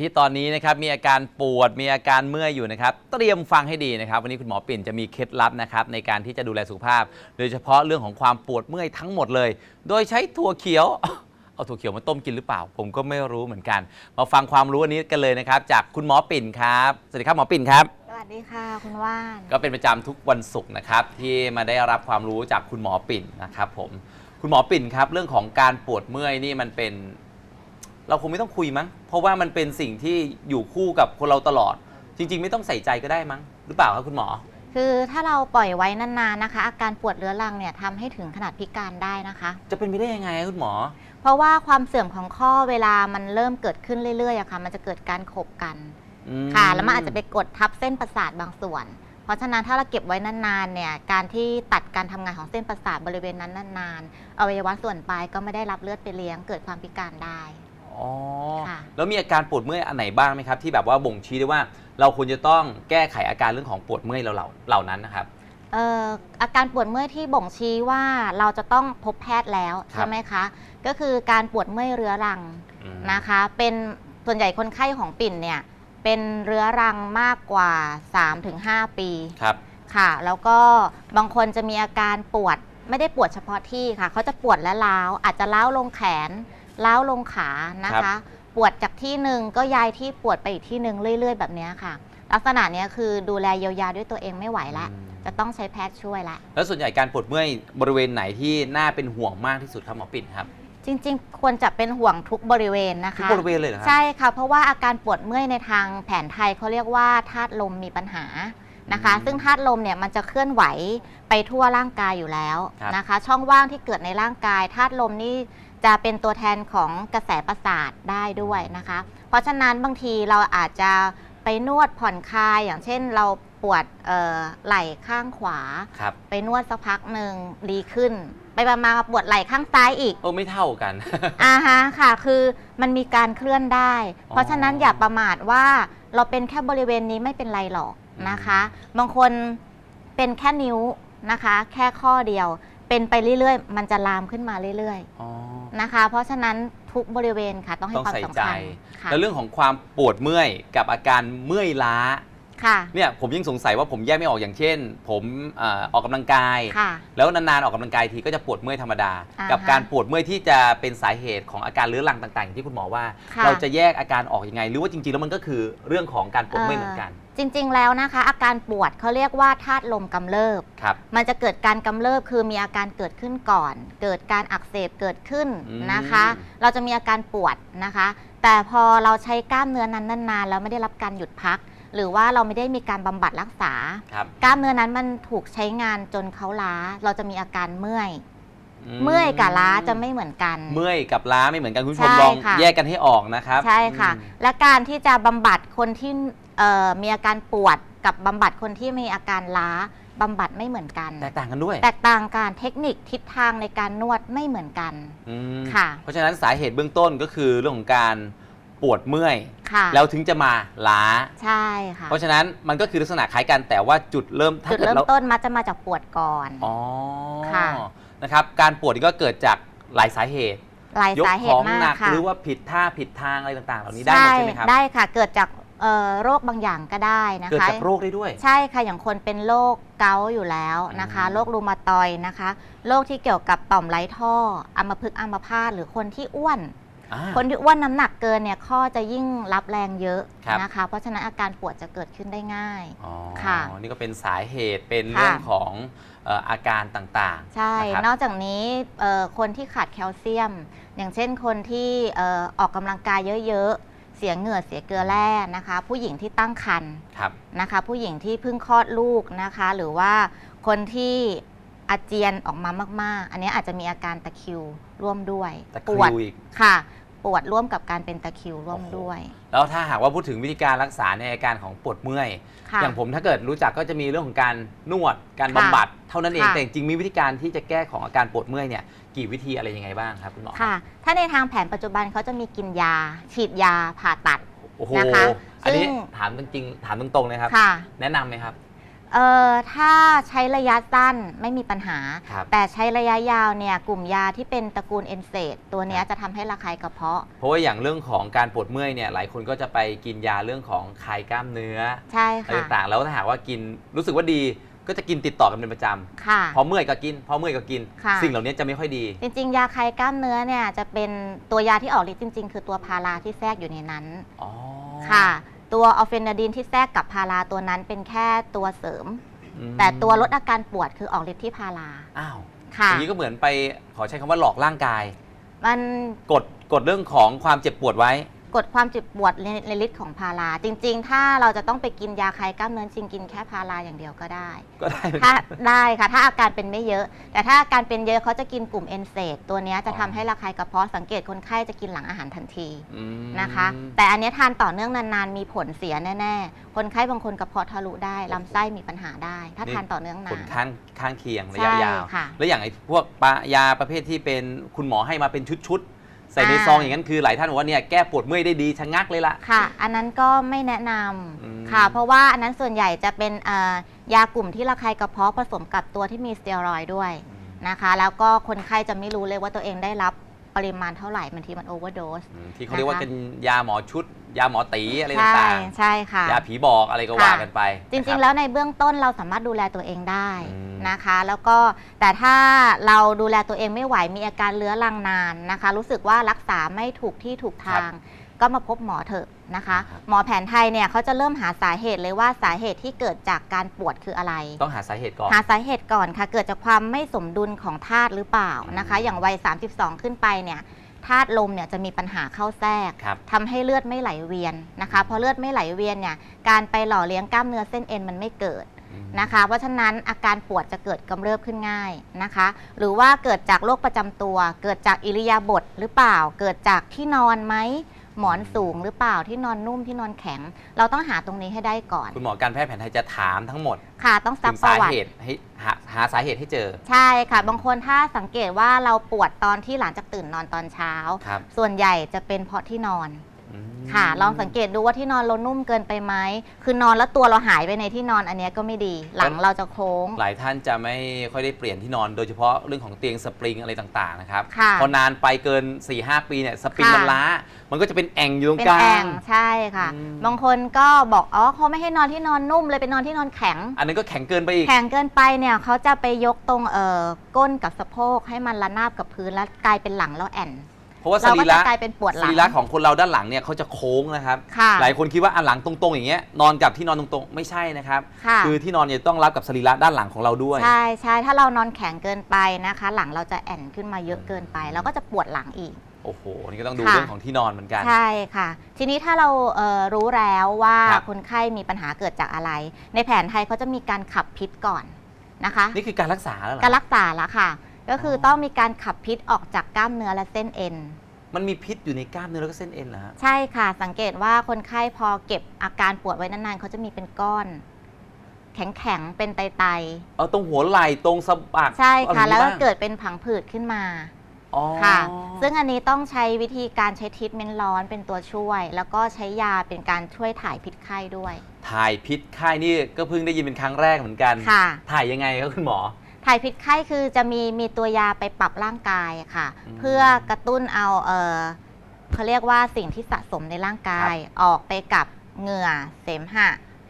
ที่ตอนนี้นะครับมีอาการปวดมีอาการเมื่อยอยู่นะครับเตรียมฟังให้ดีนะครับ วันนี้คุณหมอปิ่นจะมีเคล็ดลับนะครับในการที่จะดูแลสุขภาพ โดยเฉพาะเรื่องของความปวดเมื่อยทั้งหมดเลย โดยใช้ถั่วเขียว เอาถั่วเขียวมาต้มกินหรือเปล่า ผมก็ไม่รู้เหมือนกัน มาฟังความรู้อันนี้กันเลยนะครับ จากคุณหมอปิ่นครับสวัสดีครับหมอปิ่นครับ สวัสดีค่ะคุณว่าน ก็เป็นประจำทุกวันศุกร์นะครับ ที่มาได้รับความรู้จากคุณหมอปิ่นนะครับผมคุณหมอปิ่นครับ เรื่องของการปวดเมื่อยนี่มันเป็น เราคงไม่ต้องคุยมั้ง เพราะว่ามันเป็นสิ่งที่อยู่คู่กับคนเราตลอด จริง ๆ ไม่ต้องใส่ใจก็ได้มั้ง หรือเปล่าครับคุณหมอ คือถ้าเราปล่อยไว้นานๆนะคะ อาการปวดเรื้อรังเนี่ยทำให้ถึงขนาดพิการได้นะคะ จะเป็นไปได้ยังไงครับคุณหมอ เพราะว่าความเสื่อมของข้อเวลามันเริ่มเกิดขึ้นเรื่อยๆอะค่ะ มันจะเกิดการขบกันอืมค่ะ แล้วมันอาจจะไปกดทับเส้นประสาทบางส่วน เพราะฉะนั้นถ้าเราเก็บไว้นานๆเนี่ยการที่ตัดการทำงานของเส้นประสาทบริเวณนั้นนานๆอวัยวะส่วนปลายก็ไม่ได้รับเลือดไปเลี้ยงเกิดความพิการได้ อ๋อ ค่ะ แล้วมีอาการปวดเมื่อยอันไหนบ้างไหมครับ ที่แบบว่าบ่งชี้ได้ว่า เราควรจะต้องแก้ไขอาการเรื่องของปวดเมื่อยเราเหล่าเหล่านั้นนะครับ เอ่ออาการปวดเมื่อยที่บ่งชี้ว่าเราจะต้องพบแพทย์แล้วครับ ใช่ไหมคะ ก็คือการปวดเมื่อยเรื้อรังอืมนะคะ เป็นส่วนใหญ่คนไข้ของปิ่นเนี่ยเป็นเรื้อรังมากกว่า 3-5 ปี ครับ ค่ะ แล้วก็บางคนจะมีอาการปวดไม่ได้ปวดเฉพาะที่ค่ะ เขาจะปวดและล้าว อาจจะล้าวลงแขน ล้าวลงขานะคะปวดจากที่หนึ่งก็ย้ายที่ปวดไปอีกที่หนึ่งเรื่อย ๆ แบบเนี้ยค่ะ ลักษณะเนี้ยคือดูแลเยียวยาด้วยตัวเองไม่ไหวแล้วอืมจะต้องใช้แพทย์ช่วยละ แล้วส่วนใหญ่การปวดเมื่อยบริเวณไหนที่น่าเป็นห่วงมากที่สุดครับหมอปิ่นครับจริง ๆ ควรจะเป็นห่วงทุกบริเวณนะคะทุกบริเวณเลยเหรอครั ใช่ค่ะ เพราะว่าอาการปวดเมื่อยในทางแผนไทยเขาเรียกว่าธาตุลมมีปัญหานะคะ อืมซึ่งธาตุลมเนี่ยมันจะเคลื่อนไหวไปทั่วร่างกายอยู่แล้วครับ นะคะ ช่องว่างที่เกิดในร่างกายธาตุลมนี่ จะเป็นตัวแทนของกระแสประสาทได้ด้วยนะคะ เพราะฉะนั้นบางทีเราอาจจะไปนวดผ่อนคลายอย่างเช่นเราปวดเอ่อไหล่ข้างขวา ครับ ไปนวดสักพักหนึ่งดีขึ้น ไปประมาณปวดไหล่ข้างซ้ายอีกโอ้ไม่เท่ากัน อ่าฮะค่ะ คือมันมีการเคลื่อนได้ เพราะฉะนั้นอย่าประมาทว่าเราเป็นแค่บริเวณนี้ไม่เป็นไรหรอกนะคะ บางคนเป็นแค่นิ้วนะคะ แค่ข้อเดียว เป็นไปเรื่อยๆ มันจะลามขึ้นมาเรื่อยอ๋อๆนะคะ เพราะฉะนั้นทุกบริเวณค่ะ ต้องให้ต้องความใส่สำใจ คัญค่ะแล้วเรื่องของความปวดเมื่อยกับอาการเมื่อยล้า ค่ะเนี่ยผมยิ่งสงสัยว่าผมแยกไม่ออกอย่างเช่น ผมเอ่อออกกำลังกาย ค่ะ แล้วนานๆออกกำลังกายทีก็จะปวดเมื่อยธรรมดา อ่าฮะกับการปวดเมื่อยที่จะเป็นสาเหตุของอาการเรื้อรังต่างๆอย่างที่คุณหมอว่า ค่ะ เราจะแยกอาการออกยังไง หรือว่าจริงๆแล้วมันก็คือเรื่องของการปวดเมื่อยเหมือนกัน จริงๆแล้วนะคะ อาการปวดเขาเรียกว่าธาตุลมกำเริบ ครับ มันจะเกิดการกำเริบคือมีอาการเกิดขึ้นก่อน เกิดการอักเสบเกิดขึ้นอืมนะคะเราจะมีอาการปวดนะคะ แต่พอเราใช้กล้ามเนื้อนั้นนานๆแล้วไม่ได้รับการหยุดพัก หรือว่าเราไม่ได้มีการบำบัดรักษา ครับกล้ามเนื้อนั้นมันถูกใช้งานจนเขาล้า เราจะมีอาการเมื่อย เมื่อยกับล้าจะไม่เหมือนกัน เมื่อยกับล้าไม่เหมือนกันคุณผู้ชมใช่ลองค่ะ แยกกันให้ออกนะครับใช่ค่ะ อืม และการที่จะบำบัดคนที่เอ่อ มีอาการปวดกับบำบัดคนที่มีอาการล้าบำบัดไม่เหมือนกัน แตกต่างกันด้วย แตกต่างกันเทคนิคทิศทางในการนวดไม่เหมือนกันอืมค่ะ เพราะฉะนั้นสาเหตุเบื้องต้นก็คือเรื่องของการปวดเมื่อยค่ะแล้วถึงจะมาล้า ใช่ค่ะ เพราะฉะนั้นมันก็คือลักษณะคล้ายกันแต่ว่าจุดเริ่มถ้าจุดกิเริ่มราต้นมักจะมาจากปวดก่อน อ๋อ ค่ะ นะครับ การปวดนี่ก็เกิดจากหลายสาเหตุหลายยกสาเหขอตุงมาหนักกค่ะหรือว่าผิดท่าผิดทางอะไรต่างๆ เหล่านี้ได้หมดใช่ไหมครับ ได้ค่ะ เกิดจาก เอ่อโรคบางอย่างก็ได้นะเกิดคะ จากโรคได้ด้วย ใช่ค่ะอย่างคนเป็นโรคเกาต์อยู่แล้วนะคะอืม โรครูมาตอยด์นะคะโรคที่เกี่ยวกับต่อมไร้ท่ออัมพฤกษ์อัมพาตหรือคนที่อ้วน อ่า คนที่อ้วนน้ำหนักเกินเนี่ยข้อจะยิ่งรับแรงเยอะครับ นะคะ เพราะฉะนั้นอาการปวดจะเกิดขึ้นได้ง่าย อ๋อค่ะนี่ก็เป็นสาเหตุเป็นค่ะ เรื่องของเอ่ออาการต่างๆใช่ นะครับ นอกจากนี้เอ่อคนที่ขาดแคลเซียม อย่างเช่นคนที่เอ่อออกกำลังกายเยอะๆ เสียเหงื่อเสียเกลือแร่นะคะ ผู้หญิงที่ตั้งครรภ์ครับนะคะ ผู้หญิงที่เพิ่งคลอดลูกนะคะ หรือว่าคนที่อาเจียนออกมามาก ๆ อันนี้อาจจะมีอาการตะคริวร่วมด้วยตะคปริวดวอีก ค่ะ ปวดร่วมกับการเป็นตะคริวร่วมโอ้โหด้วย แล้วถ้าหากว่าพูดถึงวิธีการรักษาในอาการของปวดเมื่อย ค่ะอย่างผมถ้าเกิดรู้จักก็จะมีเรื่องของการนวดการค่ะบำบัด เท่านั้นเองค่ะ แต่จริงๆมีวิธีการที่จะแก้ของอาการปวดเมื่อยเนี่ยกี่วิธีอะไรยังไงบ้างครับคุณหมอค่ะ ถ้าในทางแผนปัจจุบันเขาจะมีกินยา ฉีดยาผ่าตัด โอ้โหนะคะอันนี้ซึ่ง ถามจริงๆถามตรงๆเลยครับ ค่ะ แนะนำไหมครับ เอ่อถ้าใช้ระยะสั้นไม่มีปัญหา ครับแต่ใช้ระยะยาวเนี่ยกลุ่มยาที่เป็นตระกูลเอนเซดตัวเนี้ยครับ จะทำให้ระคายกระเพาะ เพราะว่าอย่างเรื่องของการปวดเมื่อยเนี่ยหลายคนก็จะไปกินยาเรื่องของคลายกล้ามเนื้อใช่อะไรค่ะต่างๆ แล้วถ้าหากว่ากินรู้สึกว่าดีก็จะกินติดต่อกันเป็นประจค่ะำพอเมื่อยก็กินพอเมื่อยก็กิน ค่ะ สิ่งเหล่านี้จะไม่ค่อยดี จริงๆ ยาคลายกล้ามเนื้อเนี่ยจะเป็นตัวยาที่ออกฤทธิ์จริง ๆ คือตัวพาราที่แทรกอยู่ในนั้น อ๋อ ค่ะ ตัวออฟเฟนาดินที่แทรกกับพาราตัวนั้นเป็นแค่ตัวเสริมอืมแต่ตัวลดอาการปวดคือออกฤทธิ์ที่พาราอ้าวค่ะอย่างนี้ก็เหมือนไปขอใช้คำว่าหลอกร่างกาย มันกดกดเรื่องของความเจ็บปวดไว้ กดความเจ็บปวดในในฤทธิ์ของพารา จริง ๆ ถ้าเราจะต้องไปกินยาคลายกล้ามเนื้อจริงกินแค่พาราอย่างเดียวก็ได้ ก็ได้เหมือนถ้ากันได้ค่ะ ถ้าอาการเป็นไม่เยอะ แต่ถ้าอาการเป็นเยอะเขาจะกินกลุ่มเอนเซดตัวเนี้ยจะอ๋อทำให้ระคายกระเพาะสังเกตคนไข้จะกินหลังอาหารทันทีอืมนะคะ แต่อันเนี้ยทานต่อเนื่องนานๆ มีผลเสียแน่ๆ คนไข้บางคนกระเพาะทะลุได้ลำไส้มีปัญหาได้ ถ้าทานต่อเนื่องนาผลนข้างข้างเคียงระใช่ยะยาวค่ะแล้วอย่างไอ้พวกปะยาประเภทที่เป็นคุณหมอให้มาเป็นชุดๆ ใส่ในอ่าซองอย่างนั้นคือหลายท่านบอกว่าเนี่ยแก้ปวดเมื่อยได้ดีชะงักเลยล่ะ ค่ะ อันนั้นก็ไม่แนะนอืมำค่ะ เพราะว่าอันนั้นส่วนใหญ่จะเป็นเอ่อยากลุ่มที่ระคายกระเพาะผสมกับตัวที่มีสเตียรอยด์ด้วยนะคะ แล้วก็คนไข้จะไม่รู้เลยว่าตัวเองได้รับ ปริมาณเท่าไหร่บางทีมันโอเวอร์โดสอืมที่เขาเรียกว่านะคะเป็นยาหมอชุด ยาหมอตีอะไรใช่ต่างใช่ค่ะๆยาผีบอกอะไรก็ว่าค่ะกันไป จริงนะคๆบแล้วในเบื้องต้นเราสามารถดูแลตัวเองได้อืมนะคะ แล้วก็แต่ถ้าเราดูแลตัวเองไม่ไหวมีอาการเลื้อรังนานนะคะ รู้สึกว่ารักษาไม่ถูกที่ถูกทาง ก็มาพบหมอเถอะนะคะครับหมอแผนไทยเนี่ยเขาจะเริ่มหาสาเหตุเลยว่าสาเหตุที่เกิดจากการปวดคืออะไร ต้องหาสาเหตุก่อน หาสาเหตุก่อนค่ะ เกิดจากความไม่สมดุลของธาตุหรือเปล่านะคะอืมอย่างวัย 32 ขึ้นไปเนี่ยธาตุลมเนี่ยจะมีปัญหาเข้าแทรกครับทำให้เลือดไม่ไหลเวียนนะคะพอเลือดไม่ไหลเวียนเนี่ยการไปหล่อเลี้ยงกล้ามเนื้อเส้นเอ็นมันไม่เกิดอืมนะคะ เพราะฉะนั้นอาการปวดจะเกิดกำเริบขึ้นง่ายนะคะ หรือว่าเกิดจากโรคประจำตัว เกิดจากอิริยาบถหรือเปล่า เกิดจากที่นอนไหม หมอนสูงหรือเปล่าที่นอนนุ่มที่นอนแข็ง เราต้องหาตรงนี้ให้ได้ก่อน คุณหมอการแพทย์แผนไทยจะถามทั้งหมดค่ะต้องซัถึกงประสาวัติ เหตุให้หาหาสาเหตุให้เจอ ใช่ค่ะ บางคนถ้าสังเกตว่าเราปวดตอนที่หลังจากตื่นนอนตอนเช้า ครับ ส่วนใหญ่จะเป็นเพราะที่นอนอืม ค่ะ ลองสังเกตดูว่าที่นอนเรานุ่มเกินไปไหม คือนอนแล้วตัวเราหายไปในที่นอนอันเนี้ยก็ไม่ดี หลังเราจะโค้ง หลายท่านจะไม่ค่อยได้เปลี่ยนที่นอน โดยเฉพาะเรื่องของเตียงสปริงอะไรต่างๆนะครับ ค่ะพอนานไปเกิน 4-5 ปีเนี่ยสปริงค่ะ มันล้า มันก็จะเป็นแอ่งอยู่ตรงเป็นกลาแองง ใช่ค่ะ อืม บางคนก็บอกอ๋อเขาไม่ให้นอนที่นอนนุ่มเลยเป็นนอนที่นอนแข็ง อันนั้นก็แข็งเกินไปอีก แข็งเกินไปเนี่ยเขาจะไปยกตรงเอ่อก้นกับสะโพกให้มันระนาบกับพื้นแล้วกลายเป็นหลังแล้วแอน เพราะว่าสเรารีก็จะระกลายเป็นปวดหสลังรีระของคนเราด้านหลังเนี่ยเขาจะโค้งนะครับ ค่ะ หลายคนคิดว่าอันหลังตรงๆ อย่างเงี้ยนอนกับที่นอนตรงๆ ไม่ใช่นะครับค่ะคือที่นอนเนี่ยต้องรับกับสรีระด้านหลังของเราด้วย ใช่ใช่ถ้าเรานอนแข็งเกินไปนะคะ หลังเราจะแอนขึ้นมาเยอะเกินไปแล้วก็จะปวดหลังอีก โอ้โหนี่ก็ต้องดูค่ะ เรื่องของที่นอนเหมือนกัน ใช่ค่ะ ทีนี้ถ้าเราเอ่อรู้แล้วว่าครับ คนไข้มีปัญหาเกิดจากอะไร ในแผนไทยเขาจะมีการขับพิษก่อนนะคะ นี่คือการรักษาแล้วเหรอ การรักษาละค่ะ ก็คือออต้องมีการขับพิษออกจากกล้ามเนื้อและเส้นเอ็น มันมีพิษอยู่ในกล้ามเนื้อแล้วก็เส้นเอ็นเหรอฮะใช่ค่ะ สังเกตว่าคนไข้พอเก็บอาการปวดไว้นานๆเขาจะมีเป็นก้อน แข็งๆเป็นไตเอาตรงหัวไหล่ตรงสะบักๆใช่ค่ะเอาอย่างนี้แล้วก็บ้างเกิดเป็นผังผืดขึ้นมาอ๋อค่ะ ซึ่งอันนี้ต้องใช้วิธีการใช้ทรีทเมนต์ร้อนเป็นตัวช่วย แล้วก็ใช้ยาเป็นการช่วยถ่ายพิษไข้ด้วย ถ่ายพิษไข้นี่ก็เพิ่งได้ยินเป็นครั้งแรกเหมือนกัน ค่ะ ถ่ายยังไงครับคุณหมอ ถ่ายพิษไข้คือจะมีมีตัวยาไปปรับร่างกายค่ะอืมเพื่อกระตุ้นเอาเออเขาเรียกว่าสิ่งที่สะสมในร่างกาย ออกไปกับเหงื่อ เสมหะ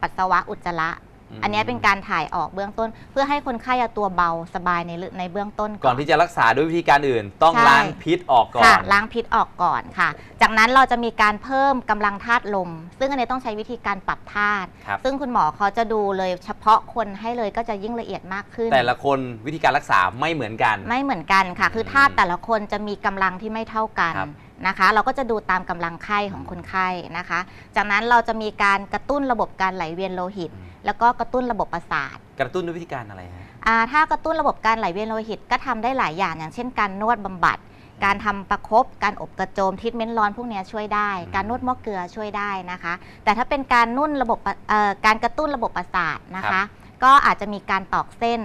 ปัสสาวะอุจจาระม อันเนี้ยเป็นการถ่ายออกเบื้องต้น เพื่อให้คนไข้เอาตัวเบาสบายในลึในเบื้องต้นก่อนที่จะรักษาด้วยวิธีการอื่น ต้องใช่ ล้างพิษออกก่อค่ะน ล้างพิษออกก่อนค่ะ จากนั้นเราจะมีการเพิ่มกำลังธาตุลม ซึ่งอันนี้ต้องใช้วิธีการปรับธาตุครับ ซึ่งคุณหมอเขาจะดูเลยเฉพาะคนให้เลยก็จะยิ่งละเอียดมากขึ้น แต่ละคนวิธีการรักษาไม่เหมือนกัน ไม่เหมือนกันค่ะ คือมธาตุแต่ละคนจะมีกำลังที่ไม่เท่ากัน ครับนะคะ เราก็จะดูตามกำลังไข้ของคนไข้นะคะ จากนั้นเราจะมีการกระตุ้นระบบการไหลเวียนโลหิตอืมแล้วก็กระตุ้นระบบประสาท กระตุ้นด้วยวิธีการอะไรฮะอ่าถ้ากระตุ้นระบบการไหลเวียนโลหิตก็ทำได้หลายอย่างอย่างเช่น การนวดบำบัด การทำประครบการอบกระโจมทิทเมนต์ร้อนพวกเนี้ยช่วยได้อืมการนวดหม้อเกลือช่วยได้นะคะ แต่ถ้าเป็นการนุ่นระบบประเอ่อการกระตุ้นระบบประสาทนะคะ ก็อาจจะมีการตอกเส้น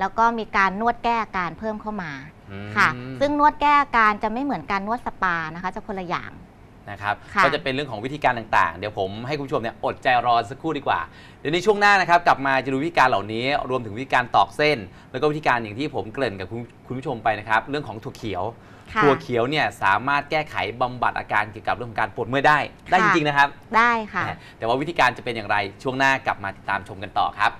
แล้วก็มีการนวดแก้อาการเพิ่มเข้ามาอืม ค่ะ ซึ่งนวดแก้อาการจะไม่เหมือนการนวดสปานะคะ จะคนละอย่างนะครับค่ะก็จะเป็นเรื่องของวิธีการต่างๆ เดี๋ยวผมให้คุณผู้ชมเนี่ยอดใจรอสักครู่ดีกว่า เดี๋ยวในช่วงหน้านะครับกลับมาจะดูวิธีการเหล่านี้ รวมถึงวิธีการตอกเส้น แล้วก็วิธีการอย่างที่ผมเกริ่นกับคุณคุณผู้ชมไปนะครับ เรื่องของถั่วเขียวค่ะถั่วเขียวเนี่ยสามารถแก้ไขบำบัดอาการเกี่ยวกับเรื่องของการปวดเมื่อยได้ ได้จค่ะริงๆนะครับ ได้ค่ะ แต่ว่าวิธีการจะเป็นอย่างไรช่วงหน้ากลับมาติดตามชมกันต่อครับ